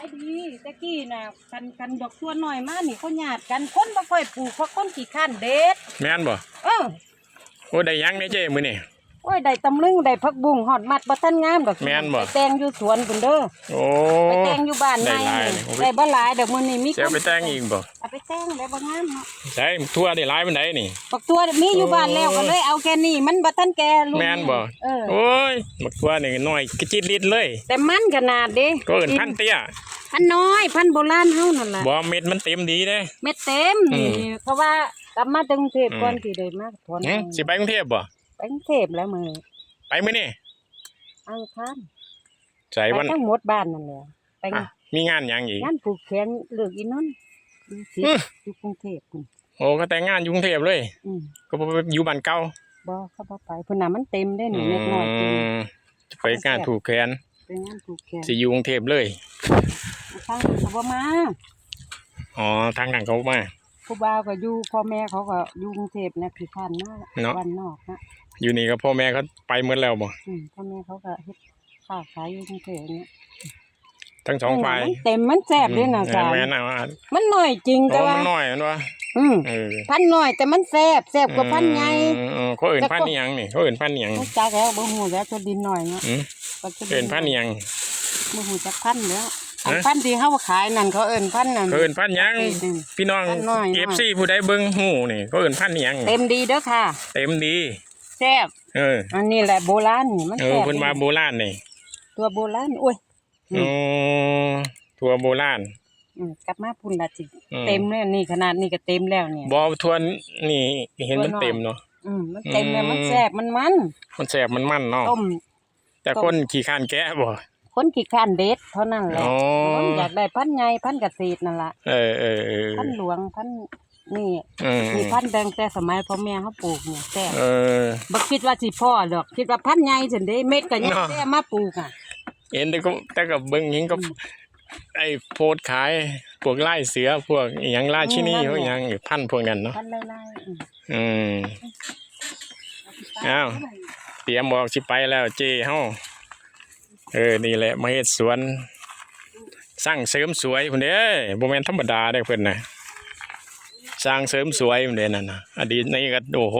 ไอ้ดีตะกี้น่ะกันกันดอกตัวน้อยมานี่เขาญาติกันคนบ่ค่อยปลูกเพราะคนขี้ข้านเด็ดแม่นบ่เออโอ้ได้หยังเนี่ยเจ้มื้อนี่โอ้ยได้ตำลึงได้ผักบุ้งฮอดมัดบ่ทันงามก็แม่นบ่ไปแต่งอยู่สวนพุ่นเด้อโอ้ไปแต่งอยู่บ้านได้ในหลายนี่นี่โอ้ยได้บ่หลายดอกมื้อนี้มีเจ้าไปแต่งอีกบ่เอา ไปแต่งได้บ่งามเนาะใช่ทั่วได้หลายปานใดนี่บักตัวมีอยู่บ้านแล้วโอ้ก็เลยเอาแค่นี้มันบ่ทันแก่ลูกแม่นบ่เออโอ้ยบักทั่วนี่น้อยกระจิตลิดเลย แต่มันขนาดเด้ก็เอิ้นพันเตี้ยพันน้อยพันโบราณเฮานั่นล่ะบ่เม็ดมันเต็มดีเด้เม็ดเต็มอืนี่มเพราะว่ากลับมาจากกรุงเทพอืมก่อนสิได้มาถอนหึสิไปกรุงเทพบ่ไปกรุงเทพแล้วมื้อไปมื้อนี่อังคารใส่ไปวันทั้งหมดบ้านนั่นแหละไปอะมีงานหยังอีกงานผูกแขนเลิกอีนั่น อยู่สิอื้ออยู่กรุงเทพพุ่นโอ้ก็แต่งงานอยู่กรุงเทพเลย อืมก็บ่ไปอยู่บ้านเก่าบ่เขาบ่ไปพุ่นน่ะมันเต็มได้หนูเล็กน้อยจริงมจะไปงานผูกแขนไปงานผูกแขนสิอยู่กรุงเทพเลยทางเขาบ่มาอ๋อทางนั้นเขามา ผู้บ่าวก็อยู่พ่อแม่เขาก็อยู่กรุงเทพนะคือข้านมาเนาะ วันนอกนะอยู่นี่ก็พ่อแม่เขาไปหมดแล้วบ่อืมพ่อแม่เขาก็เฮ็ดค้าขายอยู่กรุงเทพเนี่ย ทั้งสองฝ่ายมันเต็มมันแซ่บด้วยนะอืมสาวแม่นเอาอะมันน้อยจริงโอ้แต่ว่ามันน้อยมันว่าอืมเออพันน้อยแต่มันแซ่บแซ่บกว่าพันใหญ่อืมอืมเขาเอิ้นพันนี่ยังนี่เขาเอิ้นพันนี่ยังรู้จักแล้วบ่ฮู้แล้วตัวดินน้อยเนาะอืมก็จะเอิ้นพันนี่ยังบ่ฮู้จักพันแล้วอันฮะพันที่เฮาขายนั่นเขาเอิ้นพันนั่นเขาเอิ้นพันยังเต็มพี่น้องพันน้อยเอฟซีผู้ใดเบิ่งฮู้นี่เขาเอิ้นพันนี่ยังเต็มดีเด้อค่ะ เต็มดีแซ่บเอออันนี้แหละโบราณนี่มันเอแซ่อบเพิ่นมาโบราณนี่ตัวโบราณโอ้ย อืมอ๋อทัวโบราณอืมกลับมาพุ่นละสิอืมเต็มแล้วนี่ขนาดนี้ก็เต็มแล้วเนี่ยบ่ทวนนี่เห็นมันเต็มเนาะ อืมมันเต็มแล้วอืม มันแซ่บมันมันมันแสบมันมันเนาะต้ม แต่ต้ม คนขี้คร้านแกะบ่ คนขี้ข้านเด็ดเท่านั้นแหละอ๋อ คนอยากได้พันธุ์ใหญ่พันธุ์เกษตรนั่นล่ะเออเออเออพันธุ์หลวงพันธุ์นี่อืมมีพันธุ์แดงแต่สมัยพ่อแม่เขาปลูกเนี่ยแซ่เออ บ่คิดว่าสิพ่อดอก คิดว่าพันธุ์ใหญ่ซั่นเด้เม็ดก็ยังเนาะแซ่มาปลูกอะ เห็นแต่ก็แต่ก็เบิ่งหยังก็อืมไอ้โพดขายพวกไล่เสือพวกอหยังราชินีอืมนั่พนวกแหละหยังพันธุ์พวกนั้นเนาะพันธุ์ไล่ๆอืมอืมอ้าวเตรียมบอกสิไปแล้วเจ้เฮาเออนี่แหละมาเฮ็ดสวน สร้างเสริมสวยพุ่นเด้บ่แม่นธรรมดาเด้อเพิ่นน่ะสร้างเสริมสวยพุ่นเด้นั่นน่ะอดีตนี่ก็โอ้โห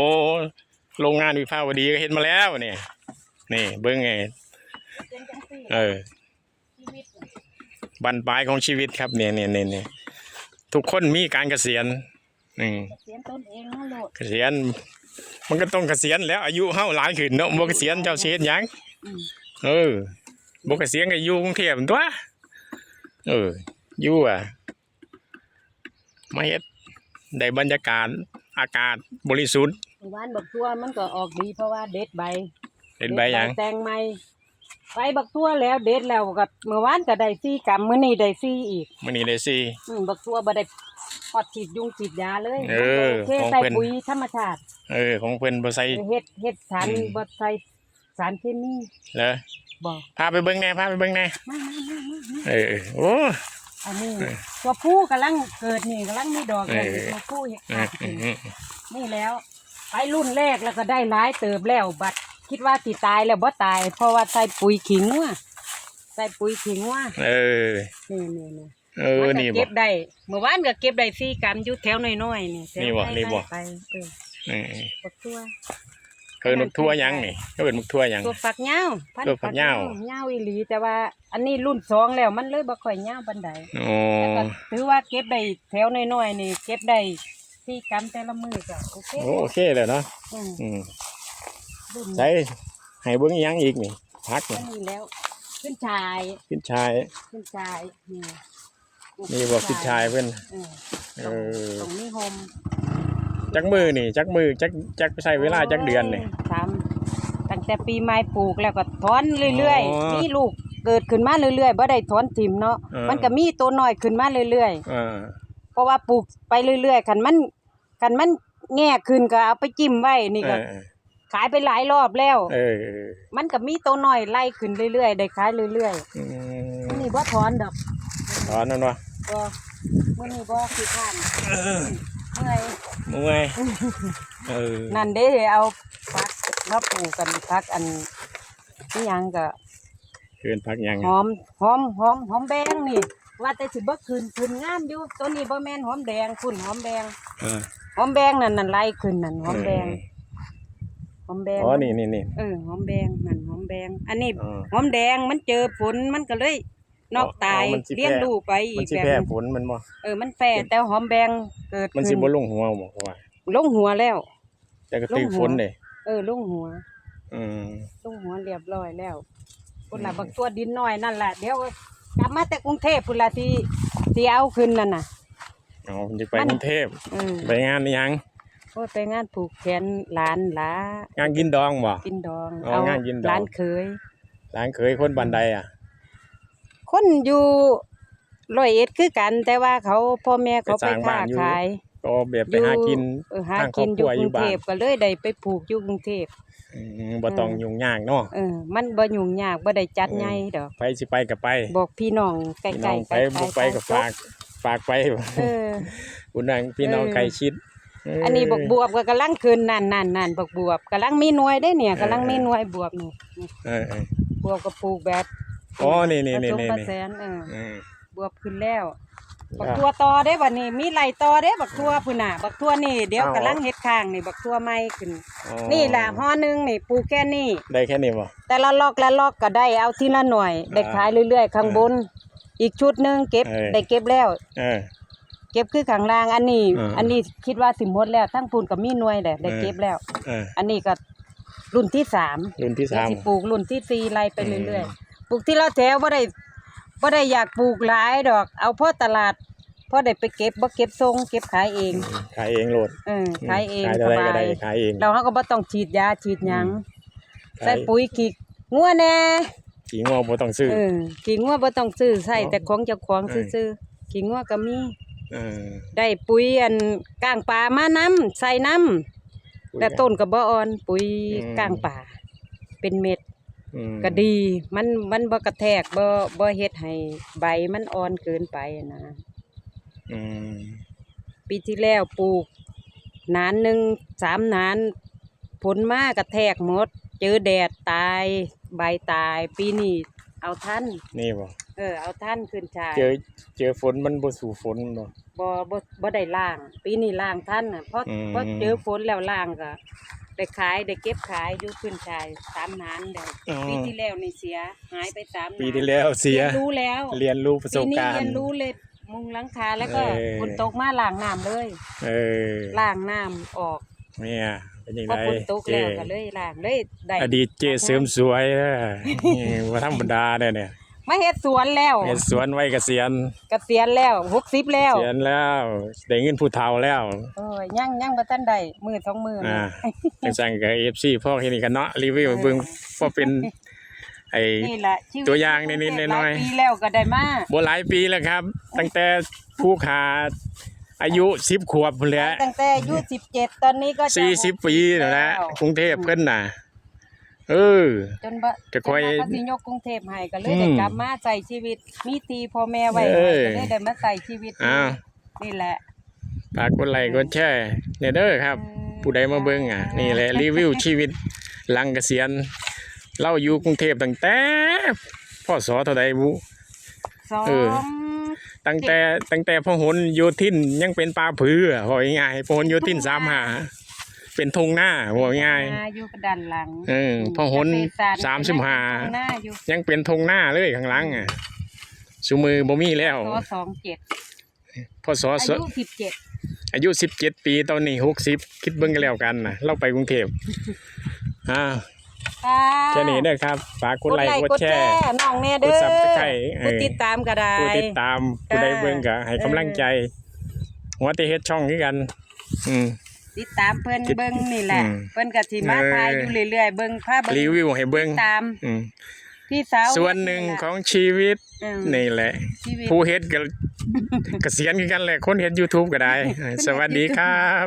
โรงงานวิภาวดีก็เฮ็ดมาแล้วนี่นี่เบิ่งไง เป็นจังซี่เออชีวิตน่ะบั้นปลายของชีวิตครับเนี่ยเนี่ยเนี่ยเนี่ยทุกคนมีการเกษียณอืมเสียงตนเองเนาะโลดเกษียณมันก็ต้องเกษียณแล้วอายุเฮาหลายขึ้นเนาะบ่เกษียณเจ้าสิเฮ็ดหยังอืมเออบ่เกษียณก็อยู่กรุงเทพนั่นตัวเอออยู่อะมาเฮ็ดได้บรรยากาศอากาศบริสุทธิ์หมู่บ้านบักตัวมันก็ออกดีเพราะว่าเด็ดใบเป็นใบหยังแตงใหม่ ใบบักตัวแล้วเด็ดแล้วก็เมื่อวานก็ได้ซี่กำมื้อนี้ได้ซี่อีกมื้อนี้ได้สิ อืมบักตัวบ่ได้พอดฉีดยุงฉีดยาเลยเออโอเคของใส่เพิ่น ปุ๋ยธรรมชาติเออ ของเพิ่นบ่ใส่ เฮ็ดเฮ็ดสารอืม บ่ใส่สารเคมีเหรอบ่พาไปเบิ่งแหน่พาไปเบิ่งแหน่มามามามามาเออเออโอ้ อันนี้เออตัวผู้กำลังเกิดนี่กำลังมีดอกเลยเออตัวผู้เฮ็ดอืขามดอืมอืมนี่แล้ว ไปรุ่นแรกแล้วก็ได้หลายเติบแล้วบัด คิดว่าสิตายแล้วบ่ตาย เพราะว่าใส่ปุ๋ยขิงว่ะใส่ปุ๋ยขิงว่ะเออนี่นี่นี่เออมันนี่ก็บ่เก็บได้เมื่อวานก็เก็บได้สี่กรัมอยู่แถวน้อยๆนี่แถวนี่บ่ไล่นี่บ่ไล่ไปเออเออบักตัวเกินมุกทั่วยังนี่ก็เป็นมุกทั่วยังตัวฝักยาวพันธุ์ตัวฝักยาวยาวอีหลี แต่ว่าอันนี้รุ่นสองแล้วมันเลยบ่ค่อยยาวปานใดโอ้แต่ก็ถือว่าเก็บได้แถวน้อยๆนี่ เก็บได้สี่กรัมแต่ละมือก็โอเคโอ้โอเคเลยเนาะอืมอืมรุ่น ใส่ให้เบิ้งอีหยังอีกนี่พักอันี่นนี้แล้ว ขึ้นชาย ขึ้นชาย ขึ้นชายนี่นี่บอกขึ้นชายเพิ่นเออเออตรงนี้โฮมจักมือนี่ จักมือจักจักใช้เวลาจักเดือนนี่ สามตั้งแต่ปีใหม่ปลูกแล้วก็ถอนเรื่อยอ๋อๆมีลูกเกิดขึ้นมาเรื่อยๆบ่ได้ถอนทิ่มเนาะเออ มันก็มีตัวน้อยขึ้นมาเรื่อยเออๆเพราะว่าปลูกไปเรื่อยๆคันมันคันมันแง่ขึ้นก็เอาไปจิ้มไว้นี่เอก็อ ขายไปหลายรอบแล้ว เออเออมันก็มีตัวน้อยไล่ขึ้นเรื่อยๆได้ขายเรื่อยอืๆมมื้อนี้บ่ถอนดอกถอนนั่นวะบ่มื้อนี้บ่ขี้ข้านเมื่อยเมื่อยเออนั่นเด้เอาผักมาปลูกกันผักอันนี่ยังก็เกินพักหยังหอมหอมหอมหอมแบงนี่ ว่าแต่สิบ่ขึ้นขึ้นงามอยู่ตัวนี้บ่แม่นหอมแดงคุณหอมแดง เออหอมแดงนั่นนั่นไล่ขึ้นนั่นหอมแดงห อมแดงอ๋อนี่นี่นี่ เออหอมแดงนั่นหอมแดงอันนี้อ๋อหอมแดงมันเจอฝนมันก็เลยนอกตายอ๋อมันสิแพร่ เลี้ยงลูกไปอีมันกสิแบบแพ้นึงผลมันบ่เออมันแฝดแต่หอมแดงเกิดมันสิขึ้นบ่ลงหัวบ่ว่าลงหัวแล้ว แต่ก็ตึกลงหัวฝนเด้เออลงหัว อืม ลงหัวเรียบร้อยแล้วคนละอืม บักตัวดินน้อยนั่นแหละเดี๋ยวกลับมาแต่กรุงเทพพุ่นละที่ที่เอาขึ้นนั่นน่ะอ๋อมันจะไปมันกรุงเทพเออไปงานนี่ยัง โอ้ยไปงานผูกแขนหลานหลางานกินดองบ่ กินดองอ๋องานกินดอง หลานเคยร้านเคยคนบันไดอะ คนอยู่ร้อยเอ็ดคือกัน แต่ว่าเขาพ่อแม่เขาไปไปสร้างบ้าค้านอยู่ ขายก็แบบไปหากิน เออหาทางครกิอบนคอยู่รัวกอยู่รุงบ้าน เทพก็เลยได้ไปผูกอยู่กรุงเทพอืมบ่ต้องยุ่งยากเนาะ เออ มันบ่ยุ่งยากบ่ได้จัดใหญ่ดอก ไปสิไปก็ไปบอกพี่น้องใกพี่ล้น้องๆไปบ่ไปก็ฝากฝากไป เออ คุณนางพี่น้องเออ ใกล้ชิดเอันนี้บกบวบก็กำลังขึ้นนั่นนั่นนั่นบกบวบกำลังมีหน่วยได้เนี่ยกำลังมีหน่วยบวบนี่เออเออบวบก็ปลูกแบบอ๋อนี่นี่นี่ผสมนี่ผนี่สานเอออืมบวบขึ้นแล้วบักอะทั่วต่อได้บัดนี้มีไหลต่อได้บักทั่วพุ่นน่ะ บักทั่วนี่เดี๋ยวเอากำลังเฮ็ดข้างนี่บักทั่วใหม่ขึ้นอ๋อนี่ล่ะห่อหนึงนี่ปลูกแค่นี้ได้แค่นี้บ่แต่ละลอกละลอกก็ได้เอาทีละหน่วยได้ขายเรื่อยๆข้างบน อีกชุดหนึงเก็บเออได้เก็บแล้ว เออเก็บคือข้างล่าง อันนี้เอออัอันนี้คิดว่าสิหมดแล้วทั้งพูนกับมีหน่วยแหละได้เออเก็บแล้วเอออันนี้ก็รุ่นที่สามรุ่นที่เดี๋ยวสาม สิปลูกรุ่นที่สี่ไล่ไปอืมเรื่อยๆปลูกที่ละแถวบ่ได้บ่ได้อยากปลูกหลายดอก เอาพอตลาดพอได้ไปเก็บบ่เก็บทรงเก็บขายเองขายเองโหลดเออขายเองขายสเท่าไหร่บาก็ได้ยขายเอง เราเขาก็บ่ต้องฉีดยาฉีดหยังขาใส่ปุ๋ยขี้งัวแน่ ขี้งัวบ่ต้องซื้อ เออขี้งัวบ่ต้องซื้อใส่เนาะแต่ของเจ้าของเออซื้อๆขี้งัวก็มี เออได้ปุ๋ยอันก้างปลามาน้ำใส่น้ำแต่ต้นก็บ่อ่อนปุ๋ยอืมก้างปลาเป็นเม็ดอืมก็ดี มันมันบ่กระแทกบ่บ่เฮ็ดให้ใบมันอ่อนเกินไปนะอืมปีที่แล้วปลูกนานหนึ่งสามนานผลมากระแทกหมด เจอแดดตาย ใบตาย ปีนี้ เอาท่านนี่บ่เออเอาท่านขึ้นชายเจอเจอฝนมันบ่สู่ฝนบ่ บ่บ่บ่ได้ล่าง ปีนี้ล่างท่านน่ะเพราะอืม เพราะเจอฝนแล้วล่างก็ได้ขายได้เก็บขายอยู่ขึ้นชายสามนานแล้วอ๋อปีที่แล้วนี่เสียหายไปสามนานปีที่แล้วเสียรีนรู้แล้วเรียนรู้ประสบปีนี้การเรียนณ์รู้เลยมุงหลังคาแล้วก็เออ ฝนตกมาล้างน้ำเลย เออล้างน้ำออก เนี่ยเป็นยังพอไงฝนตกเจแล้วก็เลยล้างเลยได้อดีตเจเสริมสวยเด้อนี่บ่ธรรมดาเด้อเนี่ยมาเฮ็ดสวนแล้วเฮ็ดสวนไว้เกษียณเกษียณแล้วหกสิบแล้วเกษียณแล้วได้เงินผู้เฒ่าแล้วโอ้ยยังยังบ่ทันได้มือสองมืออ่านะจังซั่นก็ FC พ่อเฮ็ดนี่กันเนาะรีวิวให้เบิ่งพอเป็นไอ้ นี่แหละชีวิตตัวอย่างนิดๆหน่อยๆ หลาปีแล้วก็ได้มาบ่หลายปีแล้วครับ ตั้งแต่ผู้ขา อายุ10ขวบพุ่นแหละตั้งแต่อายุสิบเจ็ดตอนนี้ก็จะ40ปีแล้วนะกรุงเทพเพิ่นน่ะ เออ จนบ่ก็ค่อยจนว่าเขาสิยกกรุงเทพให้ก็เลยอืมได้กลับมาใช้ชีวิต มีตีพ่อแม่ไว้เออก็เลยได้มาใช้ชีวิตอ้าว นี่แหละ ฝากกดไลค์กดแชร์เนี่ยเด้อครับ ผู้ใดมาเบิ่งอะ นี่แหละรีวิวชีวิตหลังเกษียณเราอยู่กรุงเทพตั้งแต่พศเท่าใดบุ สองเออ ตั้งแต่ตั้งแต่พหลโยธินยังเป็นป่าผืออะว่าง่ายๆพหลโยธินสามหา เป็นทงหน้าว่าง่ายอ่อยู่ด้านหลังเออพหลเกษตรศสตร์สามสิบห้าข้างหน้าอยู่ยังเป็นทงหน้าเลยข้างหลังอะสุมือบ่มีแล้วสสองเจ็ดพศอายุสิบเจ็ดอายุสิบเจ็ดปีตอนนี้หกสิบคิดเบิ่งกันแล้วกันนะเราไปกรุงเทพอ่า แค่นี้เด้อครับฝากกดไลค์กดแชร์น้องแน่เด้อกด Subscribe เออผู้ติดตามก็ได้ผู้ติดตามผู้ใดเบิ่งก็ให้กำลังใจหัวแตเฮ็ดช่องคือกัน อืมติดตามเพิ่นคิดเบิ่งนี่แหละอืมเพิ่นก็สิมาเออถ่ายอยู่เรื่อยๆเบิ่งภาพเบิ่งรีวิวให้เบิ่งติดตามอืมพี่สาวส่วนหนึ่งของชีวิตเออนี่แหละชีวิตผู้เฮ็ดก็เกษียณคือกันแหละคนเฮ็ด YouTube ก็ได้ สวัสดีครับ